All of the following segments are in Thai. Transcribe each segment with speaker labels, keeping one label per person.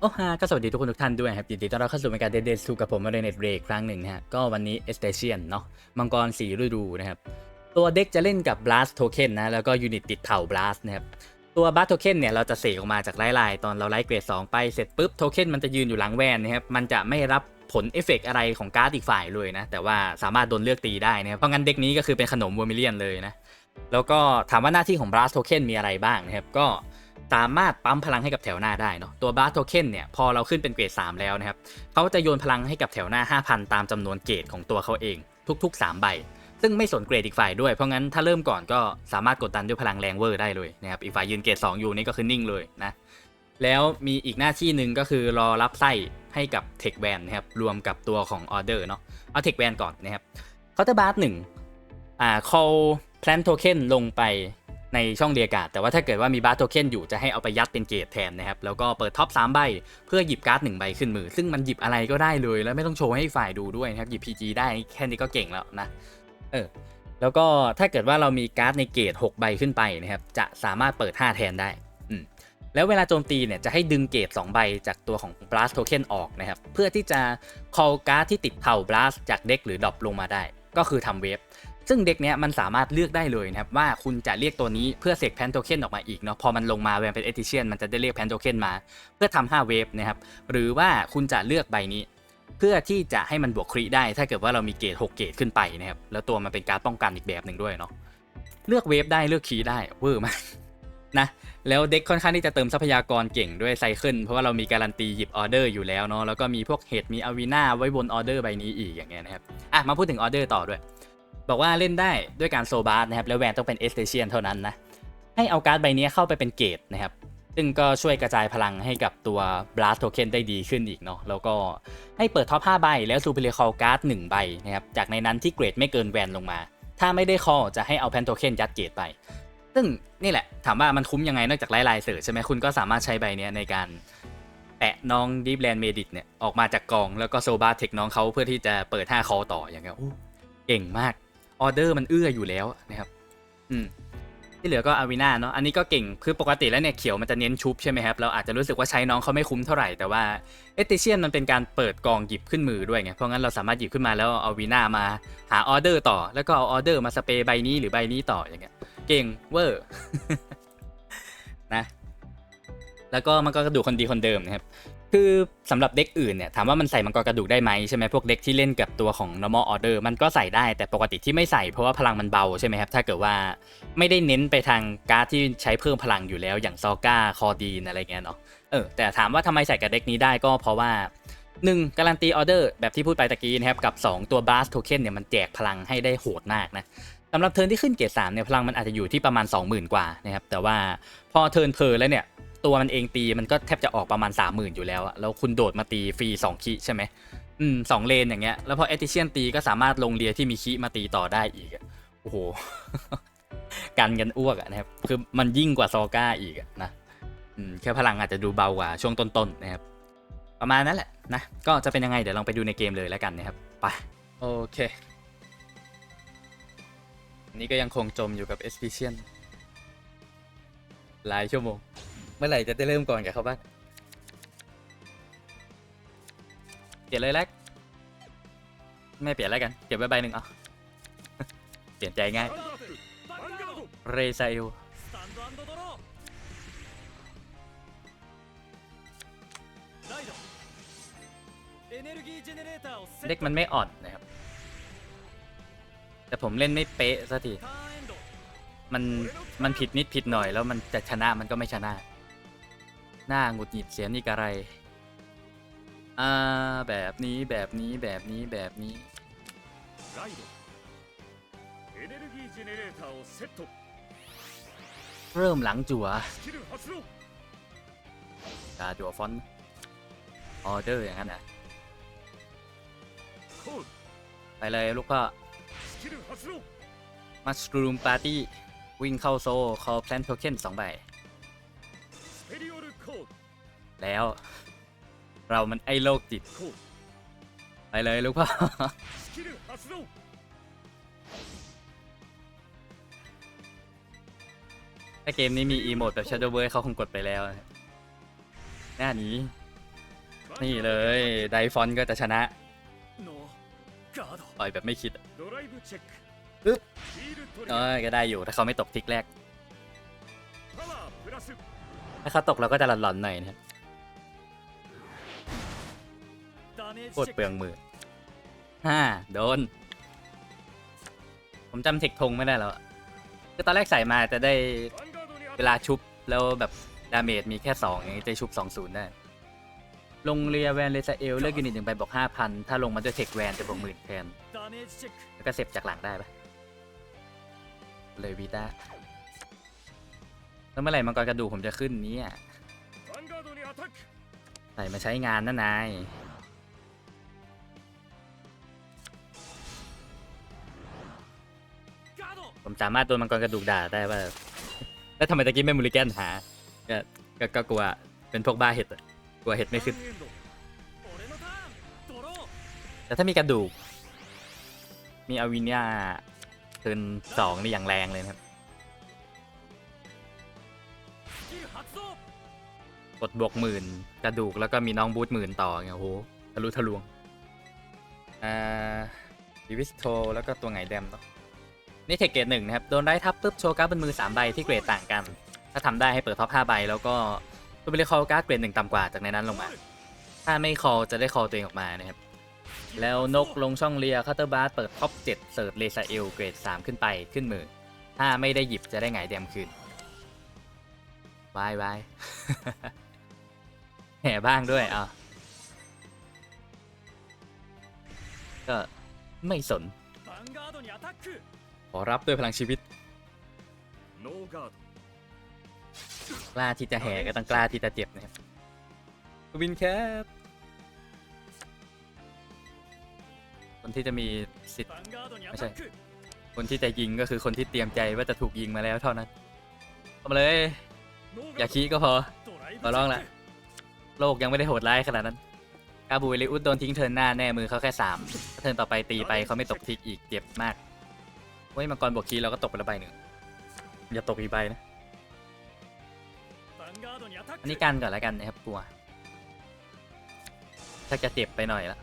Speaker 1: โอ้ฮาก็สวัสดีทุกคนทุกท่านด้วยครับยินดีต้อนรับเข้าสู่รายการเดเดสูกับผมมาเรเน็ตเบรกครั้งหนึ่งนะฮะ ก็วันนี้เอสเตเชียนเนาะมังกรสีฤดูนะครับ ตัวเด็กจะเล่นกับ Blast Token นะ แล้วก็ยูนิตติดเผ่า Blast นะครับ ตัว Blast Token เนี่ย เราจะเสกออกมาจากไล่ลายตอนเราไล่เกรด 2 ไปเสร็จปุ๊บโทเค็นมันจะยืนอยู่หลังแวนนะครับ มันจะไม่รับผลเอฟเฟกต์อะไรของการ์ดอีกฝ่ายเลยนะ แต่ว่าสามารถโดนเลือกตีได้นะครับเพราะงั้นเด็กนี้ก็คือเป็นขนมวอร์มิเลียนเลยนะแล้วก็ถามว่าหน้าที่ของ Blast Token มีอะไรบ้างนะครับก็ สามารถปั๊มพลังให้กับแถวหน้าได้เนาะตัวบาร์โทเค็นเนี่ยพอเราขึ้นเป็นเกรด3แล้วนะครับเขาจะโยนพลังให้กับแถวหน้า 5,000 ตามจำนวนเกรดของตัวเขาเองทุก ๆ 3 ใบ ซึ่งไม่สนเกรดอีกฝ่ายด้วยเพราะงั้นถ้าเริ่มก่อนก็สามารถกดดันด้วยพลังแรงเวอร์ได้เลยนะครับอีกฝ่ายยืนเกรด2อยู่นี่ก็คือนิ่งเลยนะแล้วมีอีกหน้าที่หนึ่งก็คือรอรับไส้ให้กับเทคแวนนะครับรวมกับตัวของออเดอร์เนาะเอาเทคแวนก่อนนะครับเคาน์เตอร์บาร์หนึ่งอ่า call plan token ลงไป ในช่องเรียกการ์ดแต่ว่าถ้าเกิดว่ามีบาร์โทเค็นอยู่จะให้เอาไปยัดเป็นเกรดแทนนะครับ แล้วก็เปิดท็อป 3 ใบ เพื่อหยิบการ์ด 1 ใบขึ้นมือ ซึ่งมันหยิบอะไรก็ได้เลย แล้วไม่ต้องโชว์ให้ฝ่ายดูด้วยนะครับ หยิบ PG ได้แค่นี้ก็เก่งแล้วนะ เออ แล้วก็ถ้าเกิดว่าเรามีการ์ดในเกรด6ใบขึ้นไปนะครับ จะสามารถเปิด 5 แทนได้แล้วเวลาโจมตีเนี่ยจะให้ดึงเกรด2ใบจากตัวของ Blast Token ออกนะครับ เพื่อที่จะ call การ์ดที่ติดเผ่า Blast จากเด็กหรือดรอปลงมาได้ ก็คือทำเวฟ ซึ่งเด็กเนี้ยมันสามารถเลือกได้เลยนะครับว่าคุณจะเรียกตัวนี้เพื่อเสกแพนโทเค็นออกมาอีกเนาะพอมันลงมาแวนเป็นเอทิเชียนมันจะได้เรียกแพนโทเค็นมา เพื่อทำ5เวฟนะครับหรือว่าคุณจะเลือกใบนี้ เพื่อที่จะให้มันบวกครีได้ ถ้าเกิดว่าเรามีเกรด6เกรดขึ้นไปนะครับแล้วตัวมันเป็นการป้องกันอีกแบบหนึ่งด้วยเนาะเลือกเวฟได้เลือกคีย์ได้เวอร์มากนะแล้วเด็กค่อนข้างที่จะเติมทรัพยากรเก่งด้วยไซเคิลเพราะว่าเรามีการันตีหยิบออเดอร์อยู่แล้วเนาะแล้วก็มีพวกเห็ดมีอาวีนาไว้บนออเดอร์ใบนี้อีกอย่างเงี้ยนะครับอะมาพูดถึงออเดอร์ต่อด้วย บอกว่าเล่นได้ด้วยการโซบาร์นะครับ แล้วแวนต้องเป็นเอสเตเชียนเท่านั้นนะ ให้เอาการ์ดใบนี้เข้าไปเป็นเกตนะครับ ซึ่งก็ช่วยกระจายพลังให้กับตัว Blast Token ได้ดีขึ้นอีกเนาะ แล้วก็ให้เปิดท็อป5ใบแล้วซูเปอร์เรียคอลการ์ด1ใบนะครับ จากในนั้นที่เกรดไม่เกินแวนลงมา ถ้าไม่ได้คอจะให้เอาแพนโทเค็นยัดเกตไป ซึ่งนี่แหละถามว่ามันคุ้มยังไงนอกจากไล่ลายเสิร์ชใช่ไหมคุณก็สามารถใช้ใบนี้ในการแปะน้อง Deep Land Medit เนี่ยออกมาจากกองแล้วก็โซบาเทคน้องเขาเพื่อที่จะเปิด5คอต่ออย่างเงี้ยโอ้เก่งมาก ออเดอร์มันเอื้ออยู่แล้วนะครับ อืม ที่เหลือก็อาวินาเนาะ อันนี้ก็เก่ง คือปกติแล้วเนี่ยเขียวมันจะเน้นชุบใช่ไหมครับ เราอาจจะรู้สึกว่าใช้น้องเขาไม่คุ้มเท่าไหร่ แต่ว่าเอติเชียนมันเป็นการเปิดกองหยิบขึ้นมือด้วยไง เพราะงั้นเราสามารถหยิบขึ้นมาแล้วเอาวีนามาหาออเดอร์ต่อ แล้วก็เอาออเดอร์มาสเปรย์ใบนี้หรือใบนี้ต่ออย่างเงี้ย เก่งเวอร์ นะ แล้วก็มันก็กระดูกคนดีคนเดิมนะครับ คือสำหรับเด็กอื่นเนี่ยถามว่ามันใส่มังกรกระดูกได้ไหมใช่ไหมพวกเด็กที่เล่นกับตัวของ normal order มันก็ใส่ได้แต่ปกติที่ไม่ใส่เพราะว่าพลังมันเบาใช่ไหมครับถ้าเกิดว่าไม่ได้เน้นไปทางการ์ดที่ใช้เพิ่มพลังอยู่แล้วอย่างซอก้าคอดีนอะไรเงี้ยเนาะเออแต่ถามว่าทำไมใส่กับเด็กนี้ได้ก็เพราะว่า 1. การันตีออเดอร์แบบที่พูดไปตะกี้นะครับกับ 2 ตัว blast token เนี่ยมันแจกพลังให้ได้โหดมากนะสำหรับเทิร์นที่ขึ้นเกรด3เนี่ยพลังมันอาจจะอยู่ที่ประมาณ 20,000 กว่านะครับแต่ว่าพอเทิร์นเพลแล้วเนี่ย ตัวมันเองตีมันก็แทบจะออกประมาณ 30,000 อยู่แล้วอะแล้วคุณโดดมาตีฟรี2คิใช่ไหมอืมสองเลนอย่างเงี้ยแล้วพอเอติเชียนตีก็สามารถลงเรียที่มีคิมาตีต่อได้อีกอโอ้โหกันกันอ้วกนะครับคือมันยิ่งกว่าซอก้าอีกนะอืมแค่พลังอาจจะดูเบากว่าช่วงต้นๆนะครับ ประมาณนั้นแหละนะก็จะเป็นยังไงเดี๋ยวลองไปดูในเกมเลยแล้วกันนะครับไปโอเคนนี้ก็ยังคงจมอยู่กับเอสพิเชียนหลายชั่วโมง เมื่อไหร่จะได้เริ่มก่อนกับเขาบ้างเปลี่ยนเลยแลกไม่เปลี่ยนแล้วกัน เก็บไว้ใบหนึ่งเอา เปลี่ยนใจง่าย เรซาเอลเด็กมันไม่อ่อนนะครับ แต่ผมเล่นไม่เป๊ะสักที มัน มันผิดนิดผิดหน่อยแล้วมันจะชนะมันก็ไม่ชนะ หน้าหงุดหงิดเสียนี่กะไร อ่า แบบนี้แบบนี้แบบนี้แบบนี้ เริ่มหลังจั่วกาจั่วฟอนออเดอร์อย่างนั้นอะไปเลยลูกพ่อมัชรูมปาร์ตี้ วิ่งเข้าโซ่คอแพลนโทเค็นสองใบ แล้ว เรามันไอ้โลกจิต ไปเลยลูกพ่อถ้าเกมนี้มีอีโมดแบบ Shadowber เขาคงกดไปแล้วหน้านี้ นี่เลย ไดฟอนก็จะชนะต่อยแบบไม่คิดปึ๊บเอ้ยก็ได้อยู่ถ้าเขาไม่ตกทิกแรก ถ้าเขาตกเราก็จะหลอนๆหน่อยนะครับ โคตรเปลืองมือห้าโดน ผมจำเทคทงไม่ได้แล้วอะคือตอนแรกใส่มาจะได้เวลาชุบแล้วแบบดาเมจมีแค่สองอย่างจะชุบสองศูนย์ได้ ลงเรียแวนเลซาเอลเลือกยูนิตหนึ่งไปบอกห้าพันถ้าลงมาด้วยเทคแวนจะบวกหมื่นแทนแล้วก็เสพจากหลังได้ปะเลยวีตาแล้วเมื่อไหร่มังกรกระดูกผมจะขึ้นนี้ใส่มาใช้งานนะนาย ผมสามารถโดนมังกรกระดูกด่าได้ว่าแล้วทำไมตะกี้ไม่มูริแกนหาก็ก็กลัวเป็นพวกบ้าเห็ดกลัวเห็ดไม่ขึ้น แต่ถ้ามีกระดูก มีอวินยาเทินสองนี่อย่างแรงเลยครับ กดบวกหมื่นกระดูกแล้วก็มีน้องบูทหมื่นต่อไงโอ้โหทะลุทะลวง อ่าดิวิสโทแล้วก็ตัวไงแดมเนอะ นี่เทคเกรดหนึ่งนะครับ โดนได้ทับปุ๊บโชว์การ์ดบนมือ3ใบที่เกรดต่างกัน ถ้าทำได้ให้เปิดท็อป5ใบแล้วก็ตัวเบลคอลการ์ดเกรดหนึ่งต่ำกว่าจากในนั้นลงมา ถ้าไม่คอจะได้คอตัวเองออกมานะครับ แล้วนกลงช่องเลียคัตเตอร์บาร์เปิดท็อป7เสิร์ฟเลซาเอลเกรด3ขึ้นไปขึ้นมือ ถ้าไม่ได้หยิบจะได้ไงแดมคืนบายบายแห่บ้างด้วยอะก็ไม่สน ขอรับด้วยพลังชีวิต กล้าที่จะแห่ก็ต้องกล้าที่จะเจ็บนะครับวินแคปคนที่จะมีสิทธิ์ไม่ใช่คนที่จะยิงก็คือคนที่เตรียมใจว่าจะถูกยิงมาแล้วเท่านั้นทำเลย อย่าขี้ก็พอขอร้องละโลกยังไม่ได้โหดร้ายขนาดนั้นกาบูเลิอุดโดนทิ้งเทินหน้าแน่มือเขาแค่สามเทินต่อไปตีไปเขาไม่ตกทิกอีกเจ็บมาก เฮ้ยมังกรบวกคีเราก็ตกไปละใบหนึ่งอย่าตกอีกใบนะ อันนี้กันก่อนแล้วกันนะครับกลัว ถ้าจะเจ็บไปหน่อยละ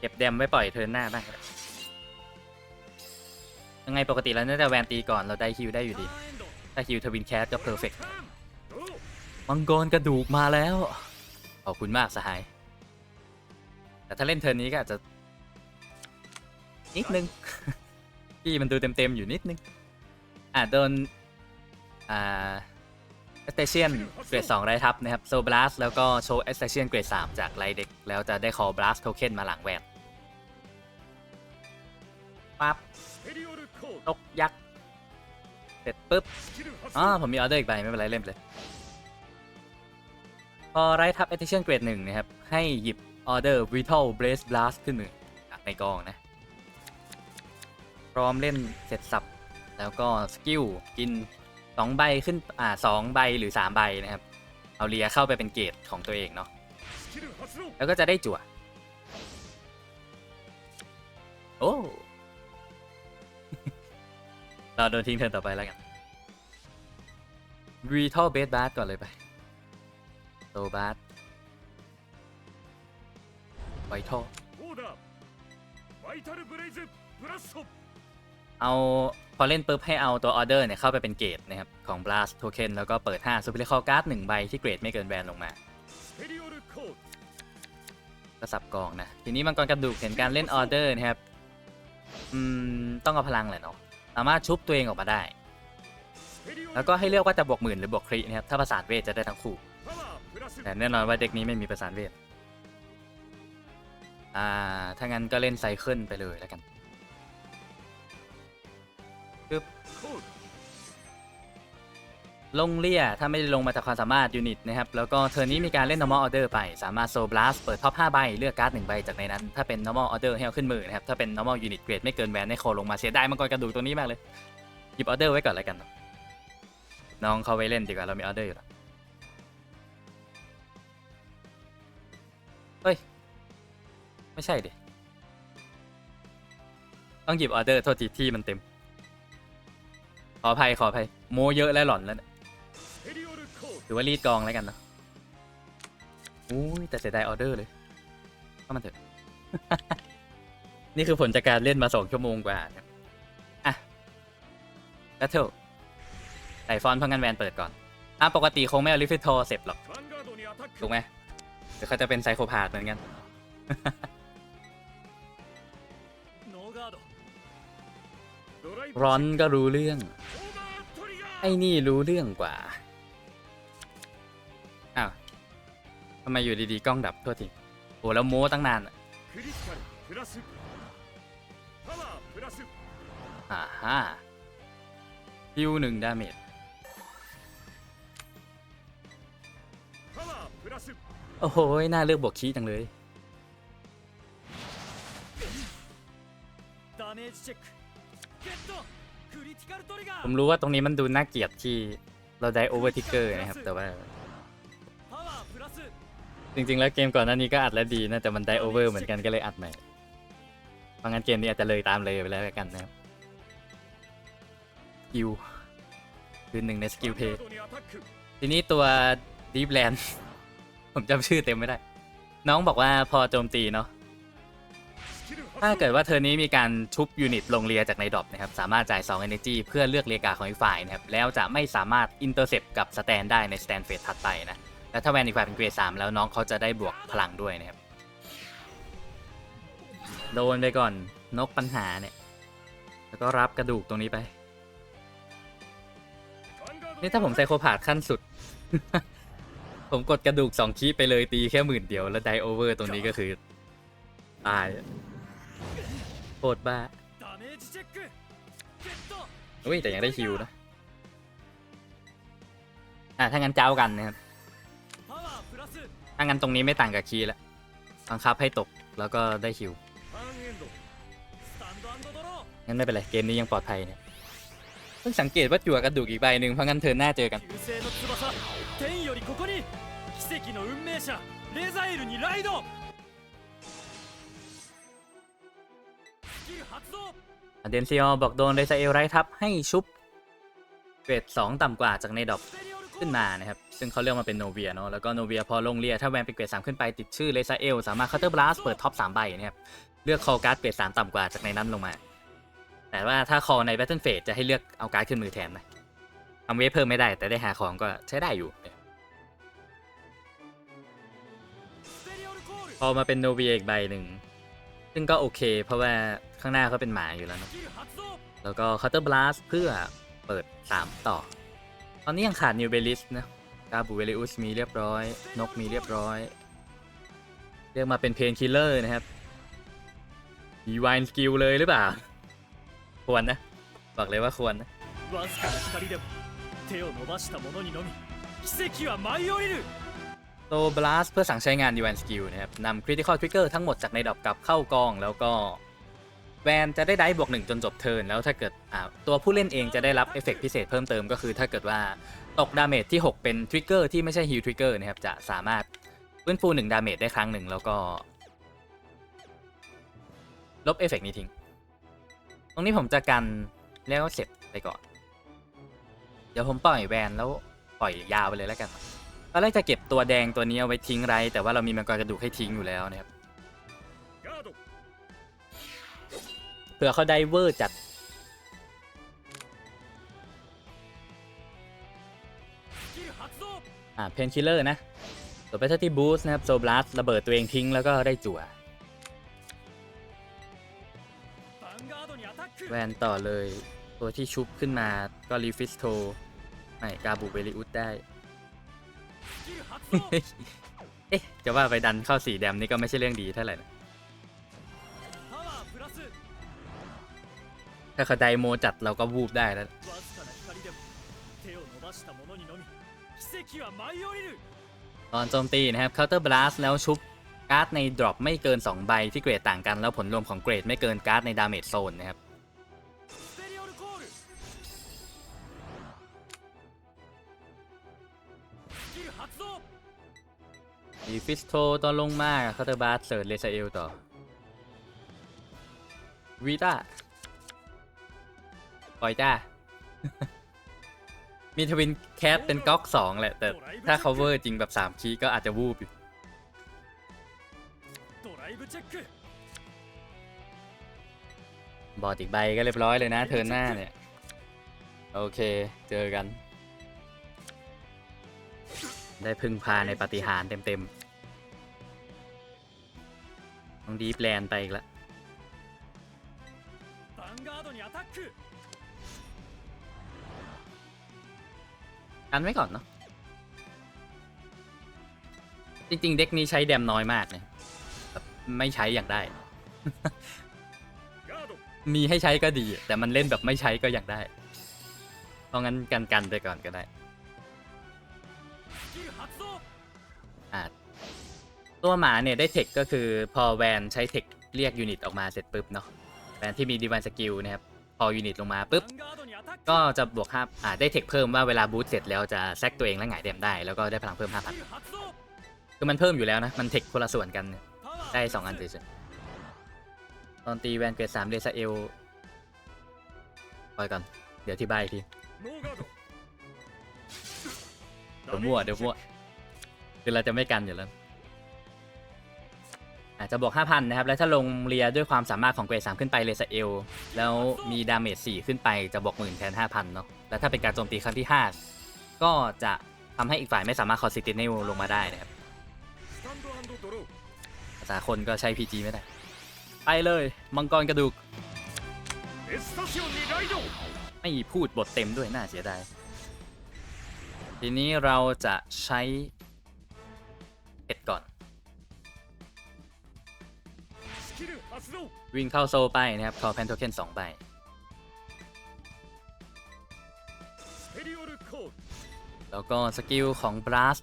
Speaker 1: เก็บแดมไว้ปล่อยเทินหน้าบ้างยังไงปกติแล้วน่าจะแวนตีก่อนเราได้คิวได้อยู่ดี ถ้าคิวทวินแคสก็เพอร์เฟก
Speaker 2: ต์
Speaker 1: มังกรกระดูกมาแล้ว ขอบคุณมากสหาย แต่ถ้าเล่นเทินนี้ก็อาจจะ นิดนึงที่มันดูเต็มๆอยู่นิดนึง อ่าโดน อ่าเอสเตเชียนเกรดสองไรทับนะครับโซบลัสแล้วก็โชว์เอสเตเชียนเกรดสามจากไรเด็ก แล้วจะได้คอบลัสโทเค็นมาหลังแหวนปั๊บตกยักษ์ เสร็จปุ๊บอ๋อผมมีออเดอร์อีกใบไม่เป็นไรเล่นเลย พอไรทับเอสเตเชียนเกรดหนึ่งนะครับ ให้หยิบออเดอร์วิทัลเบรสบลัสขึ้นมือจากในกองนะ พร้อมเล่นเสร็จสับ แล้วก็สกิลกินสองใบขึ้นอ่าสองใบหรือสามใบนะครับ เอาเลียเข้าไปเป็นเกตของตัวเองเนาะแล้วก็จะได้จั่วโอ้เราโดนทิ้งเทินต่อไปแล้วกันรีทัลเบสบาสก่อนเลยไปโตบาร์ไวทัล
Speaker 2: ไวทัลเบรซบลัสโเอา
Speaker 1: พอเล่นปุ๊บให้เอาตัวออเดอร์เนี่ยเข้าไปเป็นเกรดนะครับ ของ blast token แล้วก็เปิด 5 spherical card 1ใบที่เกรดไม่เกินแบนลงมาก็สับกองนะ ทีนี้มังกรกระดูกเห็นการเล่นออเดอร์นะครับ อืม ต้องเอาพลังแหละเนาะสามารถชุบตัวเองออกมาได้ แล้วก็ให้เลือกว่าจะบวกหมื่นหรือบวกครินะครับ ถ้าประสานเวทจะได้ทั้งคู่ แต่แน่นอนว่าเด็กนี้ไม่มีประสานเวท อ่า ถ้างั้นก็เล่นไซเคิลไปเลยแล้วกัน ลงเลี่ยถ้าไม่ได้ลงมาจากความสามารถยูนิตนะครับ แล้วก็เทอร์นี้มีการเล่น normal order ไป สามารถโซบลัสเปิดท็อป 5 ใบ เลือกการ์ด1ใบจากในนั้น ถ้าเป็น normal order ให้เอาขึ้นมือนะครับ ถ้าเป็น normal unit grade ไม่เกินแวนให้โคลงมาเสียดายมังกรกระดูกตัวนี้มากเลย หยิบออเดอร์ไว้ก่อนแล้วกัน น้องเขาไว้เล่นดีกว่าเรามีออเดอร์อยู่แล้วเฮ้ย ไม่ใช่ดิ ต้องหยิบออเดอร์โทษทีที่มันเต็ม ขออภัยขออภัยโมเยอะและหล่อนแล้วนี่
Speaker 2: ห
Speaker 1: รือว่ารีดกองแล้วกันเนาะอุ้ยแต่เสียดายออเดอร์เลยก็มันเถอะ นี่คือผลจากการเล่นมาสองชั่วโมงกว่านะอะแบทเทิลไต่ฟอนพังกันแวนเปิดก่อนอะปกติคงไม่เอาลิฟิทอเสร็จหรอก ถูกไหมเดี๋ยวเขาจะเป็นไซโคพาธเหมือนกัน ร้อนก็รู้เรื่อง ไอ้นี่รู้เรื่องกว่า อ้าวทำไมอยู่ดีๆ กล้องดับทั่วทีโอ้แล้วโม้ตั้งนานอ่าฮะฮิวหนึ่งดาเมจโอ้โห น่าเลือกบวกขี้จังเลย ผมรู้ว่าตรงนี้มันดูน่าเกลียดที่เราได้โอเวอร์ทิกเกอร์นะครับ แต่ว่า จริงๆ แล้วเกมก่อนหน้านี้ก็อัดแล้วดีนะ แต่มันได้โอเวอร์เหมือนกันก็เลยอัดใหม่บางงานเกมนี้อาจจะเลยตามเลยไปแล้วกันนะครับสกิลคือหนึ่งในสกิลเพย์
Speaker 2: ทีนี้ตัวดีฟแล
Speaker 1: นด์ผมจำชื่อเต็มไม่ได้ น้องบอกว่าพอโจมตีเนาะ ถ้าเกิดว่าเธอนี้มีการชุบยูนิตลงเรียจากในดรอปนะครับสามารถจ่าย2 Energy เพื่อเลือกเรียกาของอีกฝ่ายนะครับแล้วจะไม่สามารถอินเตอร์เซปกับสแตนได้ในสแตนเฟสถัดไปนะและถ้าแวนอีกฝ่ายเป็นเกรดสามแล้วน้องเขาจะได้บวกพลังด้วยนะครับโดนไปก่อนนกปัญหาเนี่ยแล้วก็รับกระดูกตรงนี้ไปนี่ถ้าผมไซโคพาดขั้นสุด ผมกดกระดูกสองคีไปเลยตีแค่หมื่นเดียวแล้วไดโอเวอร์ตรงนี้ก็คือตาย โคตบ้าอุ้ยแต่ยังได้ฮิวนะ อะถ้างั้นเจ้ากันนะครับ ถ้างั้นตรงนี้ไม่ต่างกับคีแล้วบังคับให้ตกแล้วก็ได้ฮิวงั้นไม่เป็นไรเกมนี้ยังปลอดภัยเนี่ยต้องสังเกตว่าจั่วกระดูกอีกใบหนึ่งเพราะงั้นเธอหน้าเจอกัน
Speaker 2: อ
Speaker 1: เดนซิออบอกโดนเรซาเอลไรทับให้ชุบเกรดสองต่ำกว่าจากในดอ
Speaker 2: ก
Speaker 1: ขึ้นมานะครับ ซึ่งเขาเลือกมาเป็นโนเวียเนาะแล้วก็โนเวียพอลงเรียถ้าแวนเป็นเกรดสามขึ้นไปติดชื่อเรซาเอลสามารถคัตเตอร์บลัสเปิดท็อปสามใบนะครับ เลือกคอการ์ดเกรดสามต่ำกว่าจากในนั้นลงมา แต่ว่าถ้าคอในแบทเทิลเฟสจะให้เลือกเอาการ์ดขึ้นมือแทนนะทำเวฟเพิ่มไม่ได้แต่ได้หาของก็ใช้ได้อยู่พอมาเป็นโนเวียอีกใบหนึ่งซึ่งก็โอเค เพราะว่า ข้างหน้าเขาเป็นหมาอยู่แล้วนะแล้วก็คัตเตอร์บลัสเพื่อเปิด 3 ต่อ ตอนนี้ยังขาดนิวเบลิสนะกาบูเวลิอุสมีเรียบร้อย นกมีเรียบร้อย เรียกมาเป็นเพนคิลเลอร์นะครับดีวายสกิลเลยหรือเปล่า ควรนะ บอกเลยว่าควรนะโตบลัสเพื่อสั่งใช้งานดีวายสกิลนะครับนำคริติคอลทริกเกอร์ทั้งหมดจากในดอกกลับเข้ากองแล้วก็ แวนจะได้ได้บวกหนึ่งจนจบเทิร์นแล้วถ้าเกิดอ่าตัวผู้เล่นเองจะได้รับเอฟเฟกต์พิเศษเพิ่มเติมก็คือถ้าเกิดว่าตกดาเมจที่ 6 เป็นทริกเกอร์ที่ไม่ใช่ฮิลทริกเกอร์นะครับจะสามารถฟื้นฟู1ดาเมจได้ครั้งหนึ่งแล้วก็ ลบเอฟเฟกต์นี้ทิ้ง ตรงนี้ผมจะกันแล้วเสร็จไปก่อน เดี๋ยวผมปล่อยแวนแล้วปล่อยยาวไปเลยแล้วกันตอนแรกจะเก็บตัวแดงตัวนี้เอาไว้ทิ้งไร แต่ว่าเรามีมังกรกระดูกให้ทิ้งอยู่แล้วนะครับ ผื่อเขาไดเวอร์จัดอ่าเพนชิลเลอร์นะตัวไปที่บูสต์นะครับโซบลัสระเบิดตัวเองทิ้งแล้วก็ได้จั่วแวนต่อเลย ตัวที่ชุบขึ้นมาก็รีฟิสโทไม่กาบูเบริอุตได้ เอ๊ะ จะว่าไปดันเข้าสีแดมนี่ก็ไม่ใช่เรื่องดีเท่าไหร่นะ ถ้าเขาไดโมจัดเราก็วูบได้แล้วตอนโจมตีนะครับ Counter Blast แล้วชุบการ์ดในดรอปไม่เกิน 2 ใบที่เกรดต่างกัน แล้วผลรวมของเกรดไม่เกินการ์ดในดาเมจโซนนะครับอีฟิสโตตอนลงมาคาเตอร์บาร์เสิร์ชเลเซาเอลต่อวีต้า ปล่อยจ้า มีทวินแคสเป็นก๊อกสองแหละ แต่ถ้า cover จริงแบบสามคีย์ก็อาจจะวูบอยู่บอดอีกใบก็เรียบร้อยเลยนะ เทิร์นหน้าเนี่ย โอเค เจอกัน ได้พึ่งพาในปฏิหารเต็มๆ ต้องดีแปลนไปอีกแล้ว กันไว้ก่อนเนาะจริง ๆ เด็กนี้ใช้แดมน้อยมากเลยไม่ใช้อย่างได้ มีให้ใช้ก็ดี แต่มันเล่นแบบไม่ใช้ก็อย่างได้ เพราะงั้นกันกันไปก่อนก็ได้ตัวหมาเนี่ยได้เทคก็คือพอแวนใช้เทคเรียกยูนิตออกมาเสร็จปุ๊บเนาะแวนที่มีดีวันสกิลนะครับพอยูนิตลงมาปุ๊บ ก็จะบวกห้าอ่าได้เทคเพิ่มว่าเวลาบูทเสร็จแล้วจะแซกตัวเองและหงายเดมได้แล้วก็ได้พลังเพิ่ม
Speaker 2: ห้าพั
Speaker 1: นคือมันเพิ่มอยู่แล้วนะ มันเทคคนละส่วนกันได้สองอันเฉยๆตอนตีแวนเกรดสามเดซาเอลปอยก่อนเดี๋ยวที่ใบทีเดี๋ยวมั่วเดี๋ยวมั่วคือเราจะไม่กันอยู่แล้วาจจะบวก5,000 นะครับ แล้วถ้าลงเรียด้วยความสามารถของเกรด3ขึ้นไปเลเซเอล แล้วมีดาเมจ4ขึ้นไปจะบวกหมื่นแทน 5,000 เนาะ แล้วถ้าเป็นการโจมตีครั้งที่ 5 ก็จะทำให้อีกฝ่ายไม่สามารถคอสติเนลลงมาได้นะครับภาษาคนก็ใช้ PG ไม่ได้ ไปเลย มังกรกระดูก ไม่พูดบทเต็มด้วยน่าเสียดาย ทีนี้เราจะใช้ วิ่งเข้าโซไปนะครับขอแพนโทเค็น
Speaker 2: สองใบ
Speaker 1: แล้วก็สกิลของบลั
Speaker 2: ส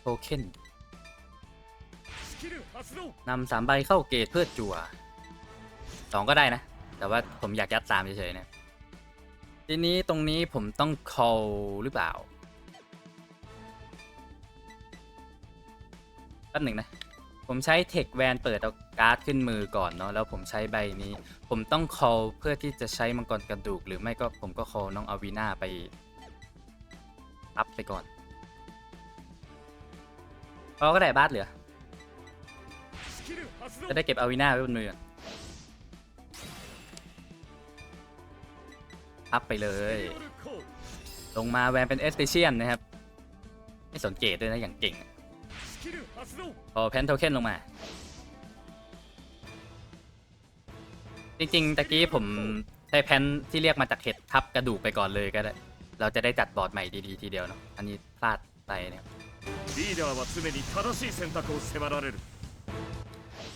Speaker 2: โทเค็น
Speaker 1: นำสามใบเข้าเกตเพื่อจั่วสองก็ได้นะ แต่ว่าผมอยากยัดสามเฉยๆนะทีนี้ตรงนี้ผมต้อง call หรือเปล่าแป๊บหนึ่งนะ ผมใช้เทคแวนเปิดเอาการ์ดขึ้นมือก่อนเนาะแล้วผมใช้ใบนี้ ผมต้อง call เพื่อที่จะใช้มังกรกระดูก หรือไม่ก็ผมก็ call น้องอวีนาไปอัพไปก่อนเราก็ได้บาสเหลือ จะได้เก็บอวีนาไว้บนมืออัพไปเลย ลงมาแวนเป็นเอสเปเชียนนะครับ ไม่สนเกตด้วยนะอย่างเก่ง พอแพนโทเค็นลงมา จริงๆ ตะกี้ผมใช้แพนที่เรียกมาจากเห็ดทับกระดูกไปก่อนเลยก็ได้ เราจะได้จัดบอร์ดใหม่ดีๆ ทีเดียวเนาะ อันนี้พลาดไปเนี่ย
Speaker 2: リーダーは常に正しい選択を迫られる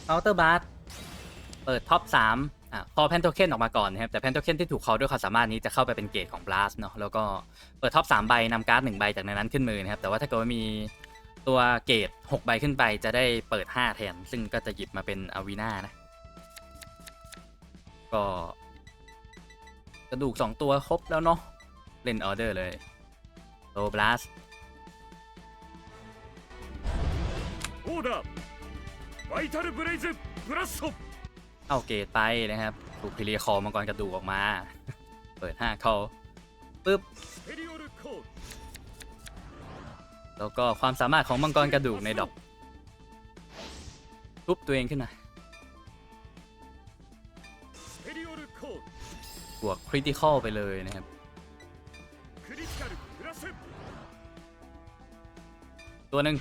Speaker 1: เคาน์เตอร์บาร์เปิดท็อป3อ่ะพอแพนโทเค็นออกมาก่อนนะครับ แต่แพนโทเค็นที่ถูกเขาด้วยความสามารถนี้จะเข้าไปเป็นเกรดของบลัสเนาะ แล้วก็เปิดท็อป3ใบนำการ์ด1ใบจากในนั้นขึ้นมือนะครับ แต่ว่าถ้าเกิดว่ามี ตัวเกรด6ใบขึ้นไปจะได้เปิด 5 แทน ซึ่งก็จะหยิบมาเป็นอวีนานะ ก็กระดูก 2 ตัวครบแล้วเนาะเล่นออเดอร์เลยโลบลัส
Speaker 2: โอดาไวทัลเบรซบลัส
Speaker 1: เอาเกตไปนะครับถูกพิเรียคอมังกรกระดูกออกมา เปิด 5 เขาปึ๊บ แล้วก็ความสามารถของมังกรกระดูกในดอกทุบตัวเองขึ้นมาบวกคริติคอลไปเลยนะครับ ตัวหนึ่ง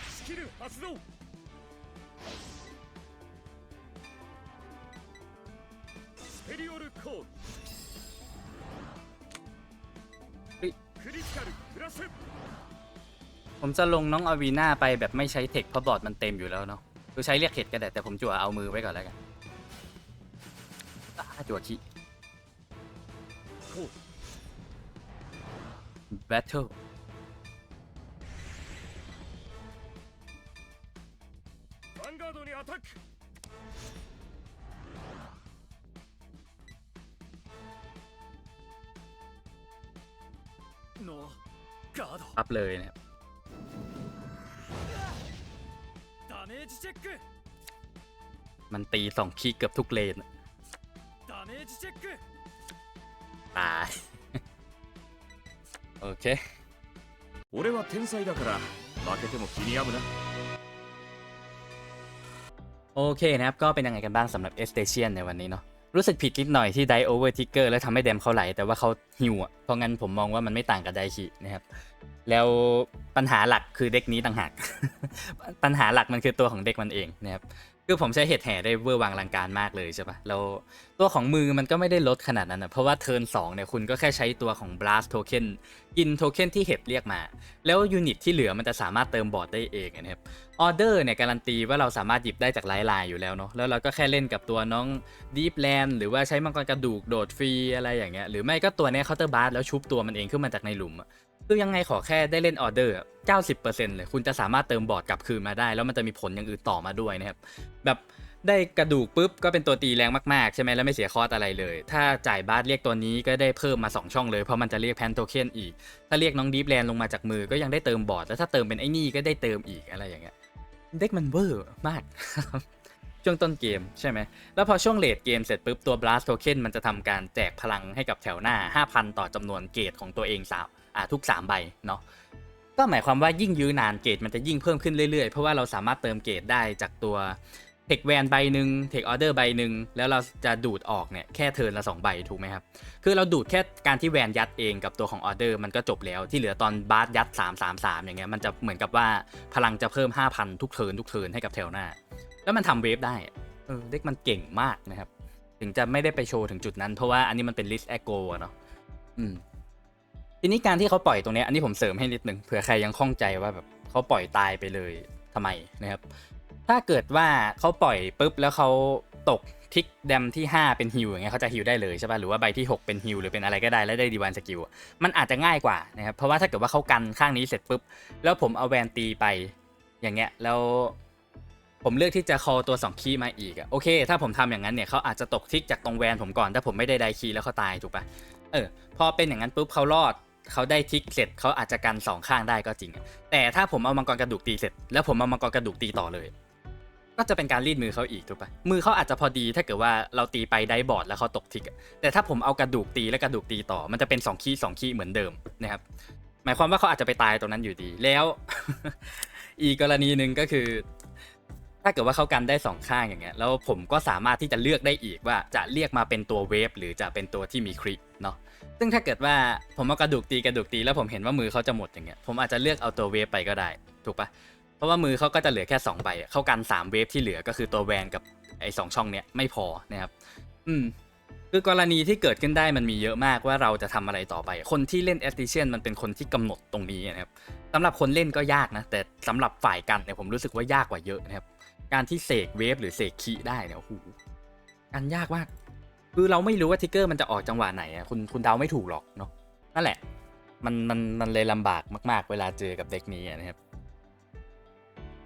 Speaker 1: ผมจะลงน้องอาวีนาไปแบบไม่ใช้เทคเพราะบอร์ดมันเต็มอยู่แล้วเนาะคือใช้เรียกเห็ดก็ได้แต่ผมจั่วเอามือไว้ก่อนแล้วกันอ่าจั่วขี้
Speaker 2: こう
Speaker 1: แบทเทิล
Speaker 2: ヴァンガードにアタックのガード
Speaker 1: ปั๊บเลยนะครับ
Speaker 2: メージチェック
Speaker 1: มันตีสองคีย์เกือบทุกเลนอะ
Speaker 2: ダメージチェック
Speaker 1: ตาย โอเค
Speaker 2: 俺は天才だから負けても気に病むな
Speaker 1: ผ โอเคนะครับ ก็เป็นยังไงกันบ้างสำหรับเอสเตเชียนในวันนี้เนาะรู้สึกผิดนิดหน่อยที่ไดโอเวอร์ทิกเกอร์แล้วทำให้แดมเขาไหล แต่ว่าเขาหิวอ่ะ เพราะงั้นผมมองว่ามันไม่ต่างกับไดคินะครับ แล้ว ปัญหาหลักคือเด็กนี้ต่างหาก ปัญหาหลักมันคือตัวของเด็กมันเองนะครับคือผมใช้เห็ดแห่ได้เวอร์วังลังการมากเลยใช่ปะแล้วตัวของมือมันก็ไม่ได้ลดขนาดนั้นนะเพราะว่าเทิร์น2เนี่ยคุณก็แค่ใช้ตัวของ blast token กินโทเค็นที่เห็ดเรียกมา แล้วยูนิตที่เหลือมันจะสามารถเติมบอร์ดได้เองนะครับออเดอร์เนี่ยการันตีว่าเราสามารถหยิบได้จากไลน์ไลน์อยู่แล้วเนาะแล้วเราก็แค่เล่นกับตัวน้อง Deep Land หรือว่าใช้มังกรกระดูกโดดฟรีอะไรอย่างเงี้ยหรือไม่ก็ตัวเนี้ยเคาน์เตอร์บาร์แล้วชุบตัวมันเองขึ้นมาจากในหลุมอะ คือยังไงขอแค่ได้เล่นออเดอร์ 90%เลยคุณจะสามารถเติมบอร์ดกลับคืนมาได้ แล้วมันจะมีผลอย่างอื่นต่อมาด้วยนะครับแบบได้กระดูกปุ๊บก็เป็นตัวตีแรงมากๆ ใช่ไหมแล้วไม่เสียคอสอะไรเลย ถ้าจ่ายบาสเรียกตัวนี้ก็ได้เพิ่มมา 2 ช่องเลยเพราะมันจะเรียกแพนโทเค็นอีก ถ้าเรียกน้องดีฟแลนลงมาจากมือก็ยังได้เติมบอร์ดแล้วถ้าเติมเป็นไอ้นี่ก็ได้เติมอีกอะไรอย่างเงี้ยเด็กมันเวอร์มาก ช่วงต้นเกมใช่ไหม แล้วพอช่วงเลดเกมเสร็จปุ๊บ ตัว blast token มันจะทำการแจกพลังให้กับแถวหน้า 5,000 ต่อจำนวนเกตของตัวเองสามทุก 3 ใบเนาะก็หมายความว่ายิ่งยื้อนานเกตมันจะยิ่งเพิ่มขึ้นเรื่อยๆ เพราะว่าเราสามารถเติมเกตได้จากตัวเทคแวนใบหนึ่งเทคออเดอร์ใบหนึ่งแล้วเราจะดูดออกเนี่ยแค่เทิร์นละ 2 ใบถูกไหมครับ คือเราดูดแค่การที่แวนยัดเองกับตัวของออเดอร์มันก็จบแล้วที่เหลือตอนบาสยัด 3 3 3 อย่างเงี้ยมันจะเหมือนกับว่าพลังจะเพิ่ม 5,000 ทุกเทิร์นทุกเทิร์นให้กับแถวหน้า แล้วมันทำเวฟได้อะเออเด็กมันเก่งมากนะครับ ถึงจะไม่ได้ไปโชว์ถึงจุดนั้น เพราะว่าอันนี้มันเป็นลิสต์แอโกเนาะอืมทีนี้การที่เขาปล่อยตรงเนี้ยอันนี้ผมเสริมให้นิดนึงเผื่อใครยังข้องใจว่าแบบเขาปล่อยตายไปเลยทำไมนะครับ ถ้าเกิดว่าเขาปล่อยปุ๊บแล้วเขาตกทิกแดมที่ 5 เป็นฮิวอย่างเงี้ยเขาจะฮิวได้เลยใช่ป่ะหรือว่าใบที่ 6 เป็นฮิวหรือเป็นอะไรก็ได้แล้วได้ดีวันสกิลมันอาจจะง่ายกว่านะครับเพราะว่าถ้าเกิดว่าเขากันข้างนี้เสร็จปุ๊บแล้วผมเอาแวนตีไปอย่างเงี้ยแล้ว ผมเลือกที่จะคอตัว2คีย์มาอีกอะโอเค ถ้าผมทำอย่างนั้นเนี่ยเขาอาจจะตกทิกจากตรงแวนผมก่อนถ้าผมไม่ได้ไดคีย์แล้วเขาตายถูกปะเออพอเป็นอย่างนั้นปุ๊บเขารอดเขาได้ทิกเสร็จเขาอาจจะกันสองข้างได้ก็จริง แต่ถ้าผมเอามังกรกระดูกตีเสร็จ แล้วผมเอามังกรกระดูกตีต่อเลย ก็จะเป็นการรีดมือเขาอีกถูกปะมือเขาอาจจะพอดีถ้าเกิดว่าเราตีไปได้บอร์ดแล้วเขาตกทิกแต่ถ้าผมเอากระดูกตีและกระดูกตีต่อ มันจะเป็น2คีย์สองคีย์เหมือนเดิมนะครับหมายความว่าเขาอาจจะไปตายตรงนั้นอยู่ดีแล้ว อีกกรณีหนึ่งก็คือ ถ้าเกิดว่าเขากันได้สองข้างอย่างเงี้ยแล้วผมก็สามารถที่จะเลือกได้อีกว่าจะเรียกมาเป็นตัวเวฟหรือจะเป็นตัวที่มีคริเนาะซึ่งถ้าเกิดว่าผมเอากระดูกตีกระดูกตีแล้วผมเห็นว่ามือเขาจะหมดอย่างเงี้ยผมอาจจะเลือกเอาตัวเวฟไปก็ได้ถูกปะเพราะว่ามือเขาก็จะเหลือแค่2ใบเขากัน3เวฟที่เหลือก็คือตัวแวนกับไอ้สองช่องเนี้ยไม่พอนะครับ อืมคือกรณีที่เกิดขึ้นได้มันมีเยอะมากว่าเราจะทำอะไรต่อไป คนที่เล่นแอ t ติเชียนมันเป็นคนที่กำหนดตรงนี้นะครับสำหรับคนเล่นก็ยากนะ แต่สำหรับฝ่ายกันเนี่ยผมรู้สึกว่ายากกว่าเยอะนะครับ การที่เสกเวฟหรือเสกคีได้เนี่ยโอ้โหกันยากมากคือเราไม่รู้ว่าทิกเกอร์มันจะออกจังหวะไหนอะคุณคุณเดาไม่ถูกหรอกเนาะนั่นแหละ มันมันมันเลยลำบากมาก ๆ เวลาเจอกับเด็กนี้นะครับ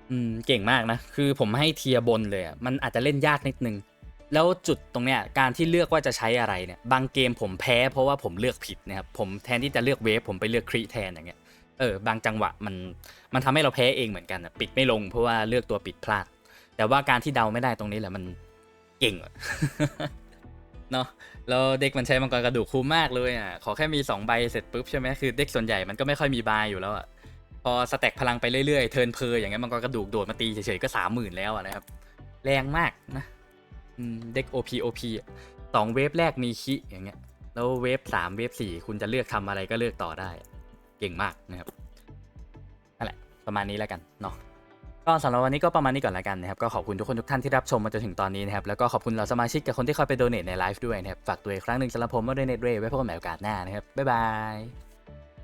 Speaker 1: อืมเก่งมากนะ คือผมให้เทียบนเลยอะมันอาจจะเล่นยากนิดนึง แล้วจุดตรงเนี้ยการที่เลือกว่าจะใช้อะไรเนี่ย บางเกมผมแพ้เพราะว่าผมเลือกผิดนะครับผมแทนที่จะเลือกเวฟผมไปเลือกครีแทนอย่างเงี้ยเออบางจังหวะมันมันทำให้เราแพ้เองเหมือนกันอะปิดไม่ลงเพราะว่าเลือกตัวปิดพลาด แต่ว่าการที่เดาไม่ได้ตรงนี้แหละมันเก่งเนาะแล้วเด็กมันใช้มังกรกระดูกคุ้มมากเลยอะขอแค่มี 2 ใบเสร็จปุ๊บใช่ไหมคือเด็กส่วนใหญ่มันก็ไม่ค่อยมีบายอยู่แล้วอะพอสแต็กพลังไปเรื่อยๆเทิร์นเพออย่างเงี้ยมังกรกระดูกโดดมาตีเฉยๆก็สามหมื่นแล้วอะนะครับ แรงมากนะเด็ก OP OP อะสองเวฟแรกมีคิอย่างเงี้ย แล้วเวฟสามเวฟสี่คุณจะเลือกทำอะไรก็เลือกต่อได้ เก่งมากนะครับนั่นแหละประมาณนี้แล้วกันเนาะ ก็สำหรับวันนี้ก็ประมาณนี้ก่อนละกันนะครับก็ขอบคุณทุกคนทุกท่านที่รับชมมาจนถึงตอนนี้นะครับแล้วก็ขอบคุณเหล่าสมาชิกกับคนที่คอยไปโดเนทในไลฟ์ด้วยนะครับฝากตัวอีกครั้งหนึ่งสำหรับผมว่าเดเนตเรย์ไว้พบกันใหม่โอกาสหน้านะครับบ๊ายบาย